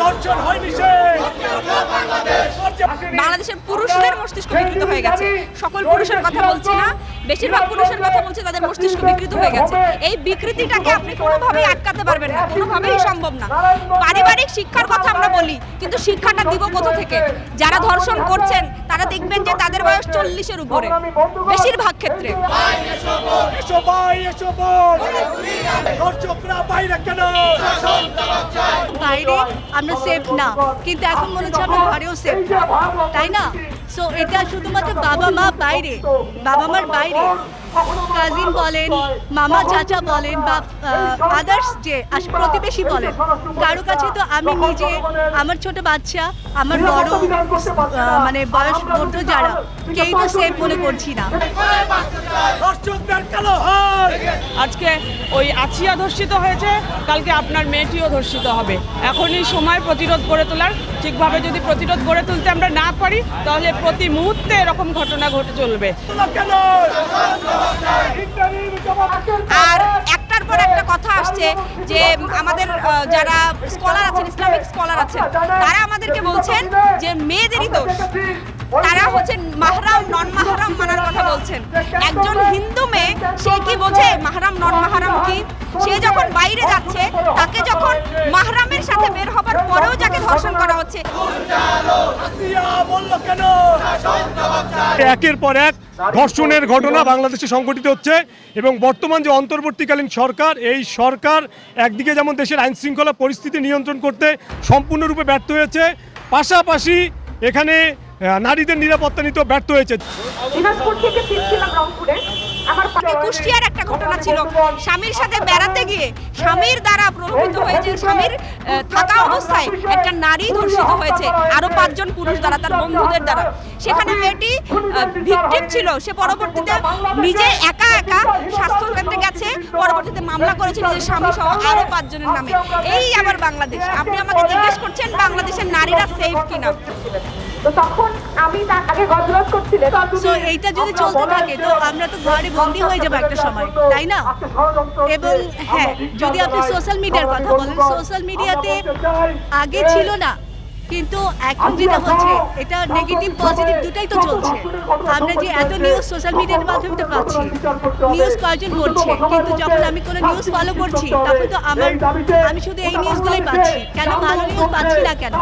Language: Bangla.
ধর্ষণ হয় নিষেধ বাংলাদেশের পুরুষদের মস্তিষ্ক বিকৃত হয়ে গেছে। সকল পুরুষের কথা বলছি না বেশিরভাগ পুরুষের কথা বলছি তাদের মস্তিষ্ক বিকৃত হয়ে গেছে। এই বিকৃতিটাকে আপনি কোনোভাবেই আটকাতে পারবেন না কোনোভাবেই সম্ভব না। পারিবারিক শিক্ষার কথা আমরা বলি কিন্তু শিক্ষাটা দিব কোথা থেকে? যারা ধর্ষণ করছেন তারা দেখবেন যে তাদের বয়স চল্লিশের উপরে। বেশিরভাগ ক্ষেত্রে। ধর্ষকরা বাইরে আমরা সেফ না। কিন্তু এখন মনে হচ্ছে আমরা ঘরেও সেফ তাই না? সো এটা শুধুমাত্র বাবা মা বাইরে। বাবা মার বাইরে। কাজিন বলেন মামা চাচা বলেন বা আদার্স যে প্রতিবেশী বলেন কারও কাছে তো আমি নিজে আমার ছোট বাচ্চা আমার বড় মানে বয়স বৃদ্ধ যারা কেউ তো সেফ মনে করছি না। আজকে ওই আছিয়া ধর্ষিত হয়েছে কালকে আপনার মেয়েটিও ধর্ষিত হবে। এখনই সময় প্রতিরোধ গড়ে তোলার। ঠিকভাবে যদি প্রতিরোধ গড়ে তুলতে আমরা না পারি তাহলে প্রতি মুহূর্তে এরকম ঘটনা ঘটে চলবে কেন ইন্টারিম জবাব আর একটার পর একটা আসছে যে আমাদের যারা স্কলার আছেন ইসলামিক স্কলার আছেন তারা আমাদেরকে বলছেন যে মেয়েদেরই দোষ। তারা হচ্ছেন মাহরাম নন মাহরাম মানার কথা বলছেন। একজন হিন্দু মেয়ে সে কি বোঝে মাহরাম নন মাহরাম কি? সে যখন বাইরে যাচ্ছে তাকে যখন মাহরামের সাথে বের হবার পরেও যাকে ধর্ষণ করা হচ্ছে একের পর এক ধর্ষণের ঘটনা বাংলাদেশে সংঘটিত হচ্ছে এবং বর্তমান যে অন্তর্বর্তীকালীন সরকার এই সরকার একদিকে যেমন দেশের আইন শৃঙ্খলা পরিস্থিতি নিয়ন্ত্রণ করতে সম্পূর্ণরূপে ব্যর্থ হয়েছে পাশাপাশি এখানে নারীদের নিরাপত্তা নিতেও ব্যর্থ হয়েছে। দিনাজপুর থেকে ফিরছিলাম রংপুরে আমার কুষ্টিয়ার একটা ঘটনা ছিল। স্বামীর সাথে বেড়াতে গিয়ে স্বামীর দ্বারা প্রভাবিত হয়ে যে স্বামীর থাকা অবস্থায় একটা নারী ধর্ষিত হয়েছে। আরও পাঁচজন পুরুষ দ্বারা তার বন্ধুদের দ্বারা। সেখানে মেয়েটি ভিকটিম ছিল। সে পরবর্তীতে নিজে একা একা স্বাস্থ্য কেন্দ্রে গেছে। পরবর্তীতে মামলা করেছে নিজের স্বামী সহ আরও পাঁচজনের নামে। এই আমার বাংলাদেশ। আপনি আমাকে জিজ্ঞেস বাংলাদেশের নারীরা সেফ কিনা? তো তখন আমি তার আগে গজরাজ করছিলেন সো এইটা যদি চলতে থাকে তো আমরা তো ঘরে বন্দি হয়ে যাব একটা সময় তাই না? এবং হ্যাঁ যদি আপনি সোশ্যাল মিডিয়ার কথা বলেন সোশ্যাল মিডিয়াতে আগে ছিল না কিন্তু এখন যেটা হচ্ছে এটা নেগেটিভ পজিটিভ দুটাই তো চলছে। আমরা যে এত নিউজ সোশ্যাল মিডিয়ার মাধ্যমে তো পাচ্ছি। নিউজ কয়জন করছে? কিন্তু যখন আমি কোনো নিউজ ফলো করছি তখন তো আমার আমি শুধু এই নিউজগুলোই পাচ্ছি। কেন ভালো নিউজ পাচ্ছি না কেন?